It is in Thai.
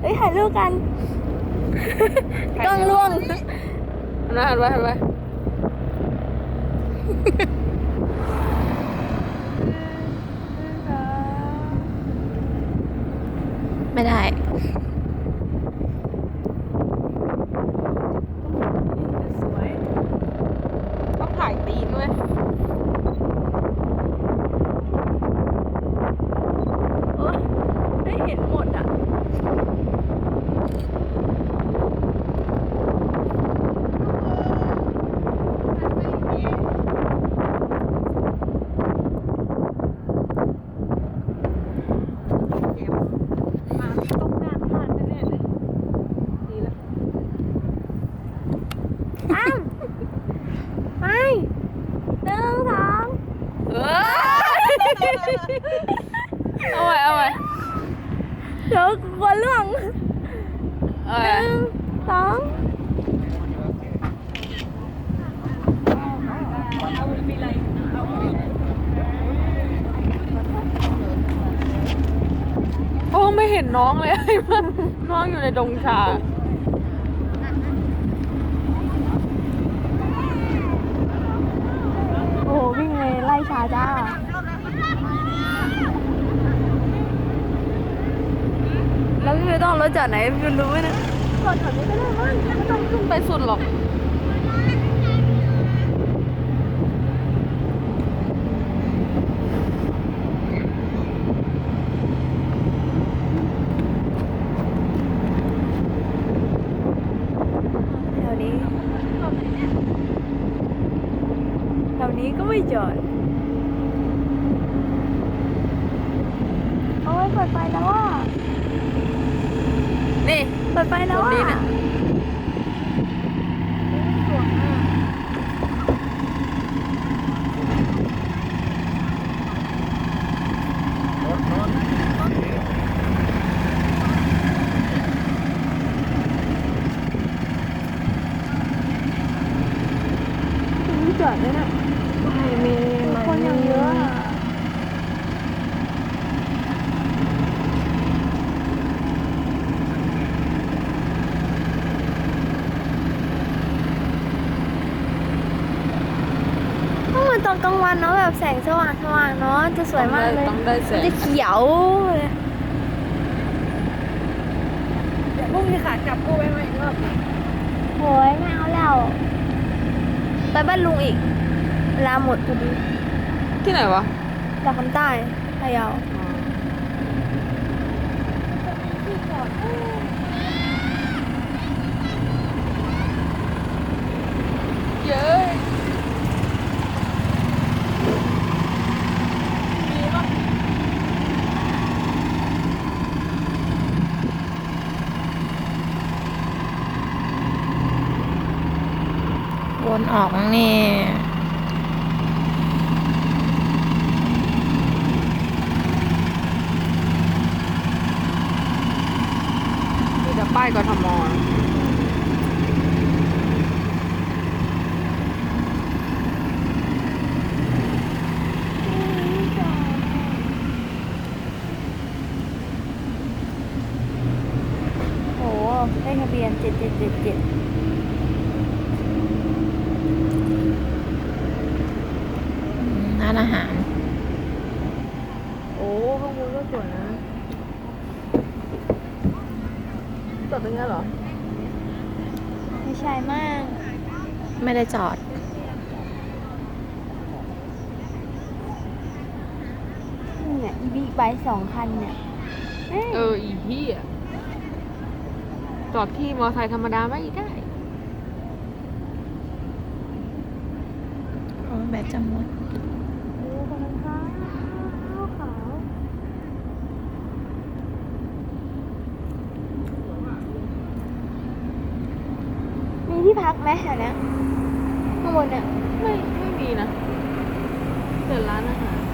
เฮ้ยถ่ายรูปกันกล้องล่วงนะหันไปหันไปไม่ได้สวยต้องถ่ายตีนด้วยโอ๊ยได้เห็นหมดอะ มาต้องงานพลาดแน่ๆเลยดีแล้ว อ้ามไปหนึ่งสอง เออ เอาไว้เอาไว้เดี๋ยวกลัวล่วงเอาหไว้นึ่งสองโอ้ไม่เห็นน้องเลย น้องอยู่ในดงชา โอ้โหวิ่งเลยไล่ชาจ้า แล้วพี่ไม่ต้องรถจอดไหนพี่รู้ไหมนะจอดแถวนี้ก็ได้มั้งไม่ต้องขึ้นไปสุดหรอกแถวนี้ก็ไม่จอด โอ้ยเปิดไฟแล้วอะ นี่เปิดไฟแล้วตรงนี้อะน่ะสวยมากมีจอดด้วยนะ มีมี คนอย่างเยอะอะต้องเห มือนตอนกลางวันเนาะแบบแสงสว่างสว่างๆเนาะจะสวยมากเลยต้องได้แสมันงจะเขียวเลยพรุ่งนี้ขากลับกูไปใหม่อีกรอบหนึ่งโหยไม่เอาแล้วไปบ้านลุงอีกเวลาหมดพอดีที่ไหนวะจากคำใต้พะเยาเย้ยมีปะ วนออกนี่มีแต่ป้ายกทมโอ้ได้ทะเบียนเจ็ดเจ็ดเจ็ดเจ็ดานอาหาร โอ้ข้างบนก็สวยนะจอดตรงนี้เหรอ ไม่ใช่มาก ไม่ได้จอด เนี่ยอีบีไบค์สองคันเนี่ยเอ้ยเอออีพี่อะจอดที่มอไซค์ธรรมดาไม่ได้โอ้แบตจะหมด มีที่พักไหมแถวเนี้ข้างบนเนี่ยไม่ไม่มีนะเปิดร้านอาหาร